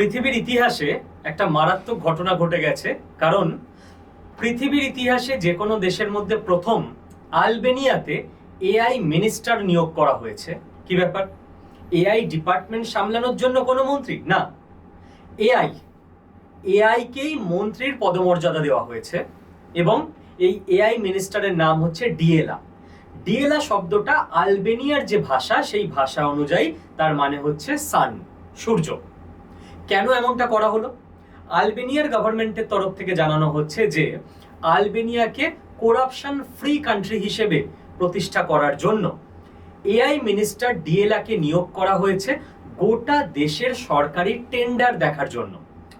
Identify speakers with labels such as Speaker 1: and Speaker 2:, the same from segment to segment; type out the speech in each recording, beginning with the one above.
Speaker 1: পৃথিবীর ইতিহাসে একটা মারাত্মক ঘটনা ঘটে গেছে। কারণ পৃথিবীর ইতিহাসে যে কোনো দেশের মধ্যে প্রথম আলবেনিয়াতে এআই মিনিস্টার নিয়োগ করা হয়েছে। কি ব্যাপার? এআই ডিপার্টমেন্ট সামলানোর জন্য কোনো মন্ত্রী? না। এআই এআইকেই মন্ত্রীর পদমর্যাদা দেওয়া হয়েছে এবং এই এআই মিনিস্টারের নাম হচ্ছে ডিএলা ডিএলা শব্দটা আলবেনিয়ার যে ভাষা, সেই ভাষা অনুযায়ী তার মানে হচ্ছে সান সূর্য। কেন এমনটা করা হলো? আলবেনিয়ার গভর্নমেন্টের তরফ থেকে জানানো হচ্ছে যে, আলবেনিয়াকে করাপশন ফ্রি কান্ট্রি হিসেবে প্রতিষ্ঠা করার জন্য এআই মিনিস্টার ডিএলাকে নিয়োগ করা হয়েছে গোটা দেশের সরকারি টেন্ডার দেখার জন্য।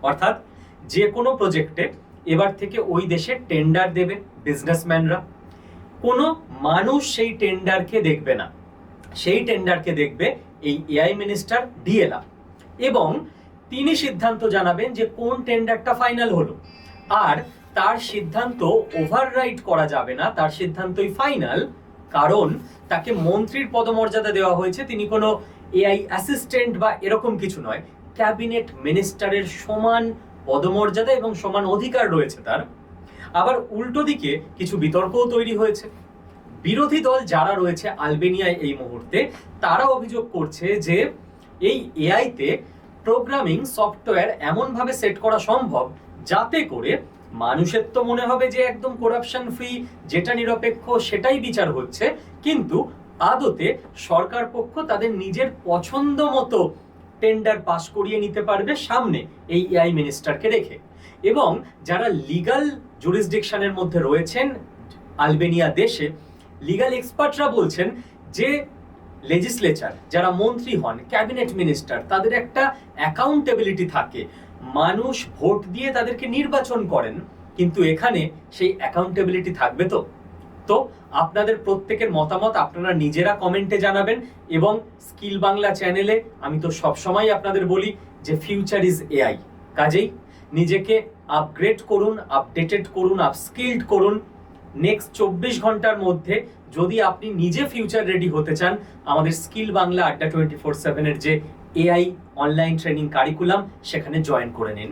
Speaker 1: অর্থাৎ যে কোনো প্রজেক্টে এবার থেকে ওই দেশে টেন্ডার দেবে বিজনেসম্যানরা কোনো মানুষ সেই টেন্ডারকে দেখবে না। সেই টেন্ডারকে দেখবে এই এআই মিনিস্টার ডিএলআ এবং তিনি সিদ্ধান্ত জানাবেন যে কোন টেন্ডারটা ফাইনাল হলো। আর তার সিদ্ধান্ত ওভাররাইড করা যাবে না, তার সিদ্ধান্তই ফাইনাল কারণ তাকে মন্ত্রীর পদমর্যাদা দেওয়া হয়েছে। তিনি কোনো এআই অ্যাসিস্ট্যান্ট বা এরকম কিছু নয় ক্যাবিনেট মিনিস্টারের সমান পদমর্যাদা এবং সমান অধিকার রয়েছে তার। আবার উল্টো দিকে কিছু বিতর্কও তৈরি হয়েছে। বিরোধী দল যারা রয়েছে আলবেনিয়ায় এই মুহূর্তে, তারা অভিযোগ করছে যে এই এআইতে প্রোগ্রামিং সফটওয়্যার এমনভাবে সেট করা সম্ভব যাতে করে মানুষের তো মনে হবে যে একদম করাপশন ফ্রি যেটা নিরপেক্ষ, সেটাই বিচার হচ্ছে। কিন্তু আদতে সরকার পক্ষ তাদের নিজের পছন্দ মতো টেন্ডার পাস করিয়ে নিতে পারবে সামনে এই এআই মিনিস্টারকে রেখে। এবং যারা লিগাল জুরিসডিকশনের মধ্যে রয়েছেন, আলবেনিয়া দেশে লিগাল এক্সপার্টরা বলছেন যে লেজিসলেচার যারা মন্ত্রী হন ক্যাবিনেট মিনিস্টার তাদের একটা অ্যাকাউন্টেবিলিটি থাকে। মানুষ ভোট দিয়ে তাদেরকে নির্বাচন করেন, কিন্তু এখানে সেই অ্যাকাউন্টেবিলিটি থাকবে তো। তো আপনাদের প্রত্যেকের মতামত আপনারা নিজেরা কমেন্টে জানাবেন এবং স্কিল বাংলা চ্যানেলে আমি তো সবসময় আপনাদের বলি যে ফিউচার ইজ এআই কাজেই নিজেকে আপগ্রেড করুন আপডেটেড করুন আপস্কিল্ড করুন নেক্সট চব্বিশ ঘণ্টার মধ্যে যদি আপনি নিজে ফিউচার রেডি হতে চান, আমাদের স্কিল বাংলা আড্ডা টোয়েন্টি ফোর সেভেনের যে এআই অনলাইন ট্রেনিং কারিকুলাম সেখানে জয়েন করে নিন।